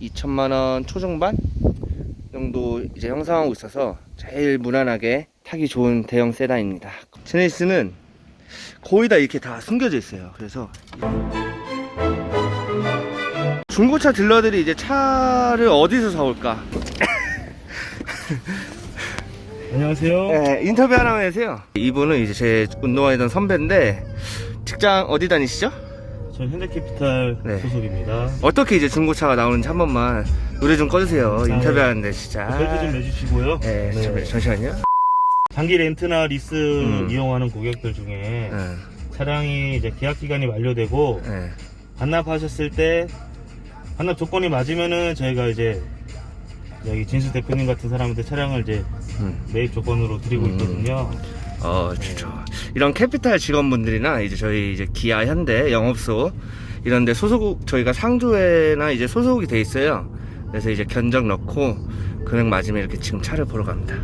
2천만 원 초중반 정도 이제 형성하고 있어서 제일 무난하게 타기 좋은 대형 세단입니다. 제네시스는 거의 다 이렇게 다 숨겨져 있어요. 그래서 중고차 딜러들이 이제 차를 어디서 사올까? 안녕하세요. 네, 인터뷰 하나만 해주세요. 이분은 이제 제 운동하던 선배인데 직장 어디 다니시죠? 전 현대캐피탈 네. 소속입니다. 어떻게 이제 중고차가 나오는지 한 번만 노래 좀 꺼주세요. 아, 인터뷰하는데 진짜. 벨트 좀 매주시고요. 네, 네. 잠- 잠시만요. 장기 렌트나 리스 음. 이용하는 고객들 중에 네, 차량이 이제 계약 기간이 만료되고 네. 반납하셨을 때 반납 조건이 맞으면은 저희가 이제 여기 진수 대표님 같은 사람한테 차량을 이제 음. 매입 조건으로 드리고 음. 있거든요. 어, 좋죠. 이런 캐피탈 직원분들이나 이제 저희 이제 기아, 현대, 영업소 이런데 소속 저희가 상조회나 이제 소속이 돼 있어요. 그래서 이제 견적 넣고 금액 맞으면 이렇게 지금 차를 보러 갑니다.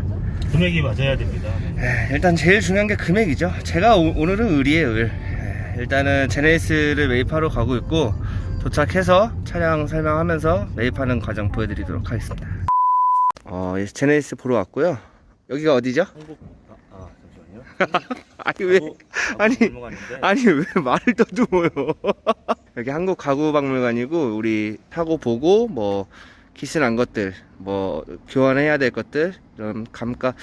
금액이 맞아야 됩니다. 에, 일단 제일 중요한 게 금액이죠. 제가 오, 늘은 을이에요, 을. 에, 일단은 제네시스를 매입하러 가고 있고 도착해서 차량 설명하면서 매입하는 과정 보여드리도록 하겠습니다. 어, 이제 제네시스 보러 왔고요. 여기가 어디죠? 한국. 아니 왜 한국- 아니, 아니 왜 말을 더듬어요? 여기 한국 가구 박물관이고 우리 타고 보고 뭐 키스난 것들 뭐 교환해야 될 것들 이런 감가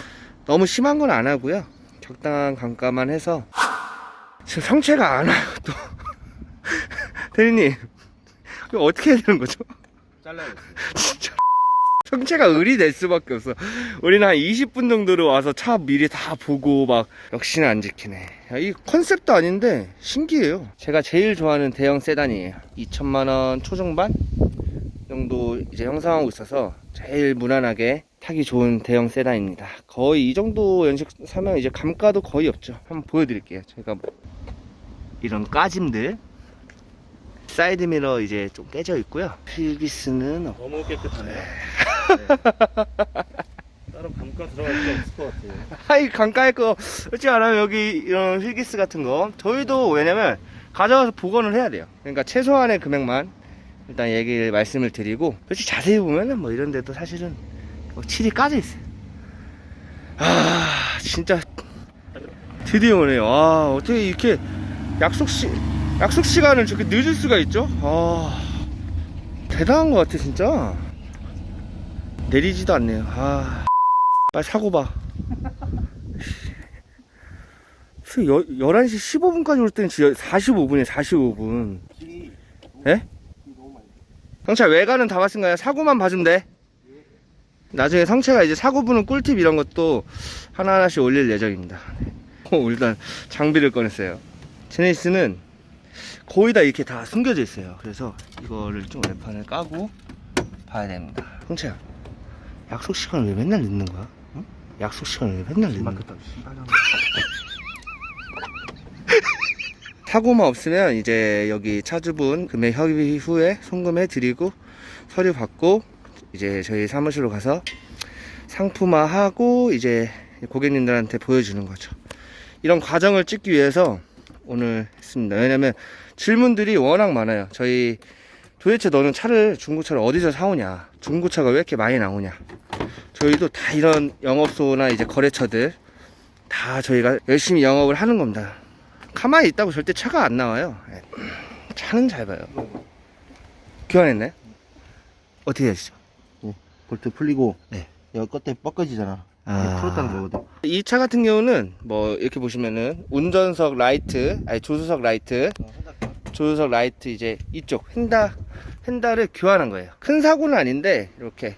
너무 심한 건 안 하고요 적당한 감가만 해서 지금 성체가 안 와요 또 대리님 이거 어떻게 해야 되는 거죠? 잘라야겠어요. 진짜 성체가 을이 될 수밖에 없어. 우리는 한 20분 정도로 와서 차 미리 다 보고 막 역시나 안 지키네. 야, 이 컨셉도 아닌데 신기해요. 제가 제일 좋아하는 대형 세단이에요. 2천만 원 초중반 정도 이제 형성하고 있어서 제일 무난하게 타기 좋은 대형 세단입니다. 거의 이 정도 연식 사면 이제 감가도 거의 없죠. 한번 보여드릴게요. 제가 뭐 이런 까짐들 사이드 미러 이제 좀 깨져 있고요. 필기스는 없- 너무 깨끗하네요. 네. 따로 감가 들어갈 필요 없을 것 같아요. 하이 강가에 거 솔직히 말하면 여기 이런 휠기스 같은 거. 저희도 왜냐면 가져가서 복원을 해야 돼요. 그러니까 최소한의 금액만 일단 얘기를 말씀을 드리고 솔직히 자세히 보면은 뭐 이런 데도 사실은 뭐 칠이 까져 있어요. 아 진짜 드디어 오네요. 아 어떻게 이렇게 약속 시 약속 시간을 저렇게 늦을 수가 있죠? 아 대단한 것 같아 진짜 내리지도 않네요 아 빨리 사고 봐그 여, 11시 15분까지 올 때는 진짜 45분이에요, 45분. 예? 성차 외관은 다 봤은가요? 사고만 봐주면 돼. 나중에 성체가 이제 사고 부는 꿀팁 이런 것도 하나하나씩 올릴 예정입니다. 어, 일단 장비를 꺼냈어요. 제네시스는 거의 다 이렇게 다 숨겨져 있어요. 그래서 이거를 좀 외판을 까고 봐야 됩니다. 성채야, 약속 시간을 왜 맨날 늦는 거야? 응? 약속 시간을 왜 맨날 늦는 거야? 사고만 없으면 이제 여기 차주분 금액 협의 후에 송금해 드리고 서류 받고 이제 저희 사무실로 가서 상품화하고 이제 고객님들한테 보여주는 거죠. 이런 과정을 찍기 위해서 오늘 했습니다. 왜냐면 질문들이 워낙 많아요. 저희 도대체 너는 차를 중고차를 어디서 사오냐? 중고차가 왜 이렇게 많이 나오냐? 저희도 다 이런 영업소나 이제 거래처들 다 저희가 열심히 영업을 하는 겁니다. 가만히 있다고 절대 차가 안 나와요. 예. 차는 잘 봐요. 교환했네? 어떻게 하시죠? 볼트 풀리고 네. 여기 끝에 뻗겨지잖아 아. 풀었다는 거거든 이 차 같은 경우는 뭐 이렇게 보시면은 운전석 라이트, 아니 조수석 라이트, 조수석 라이트 이제 이쪽 휀다 휀다를 교환한 거예요. 큰 사고는 아닌데 이렇게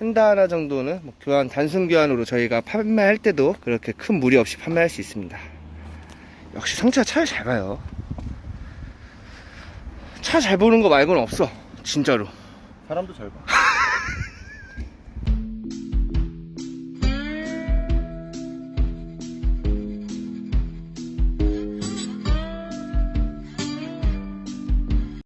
휀다 하나 정도는 뭐 교환 단순 교환으로 저희가 판매할 때도 그렇게 큰 무리 없이 판매할 수 있습니다. 역시 성차가 차를 잘 봐요. 차 잘 보는 거 말고는 없어. 진짜로. 사람도 잘 봐.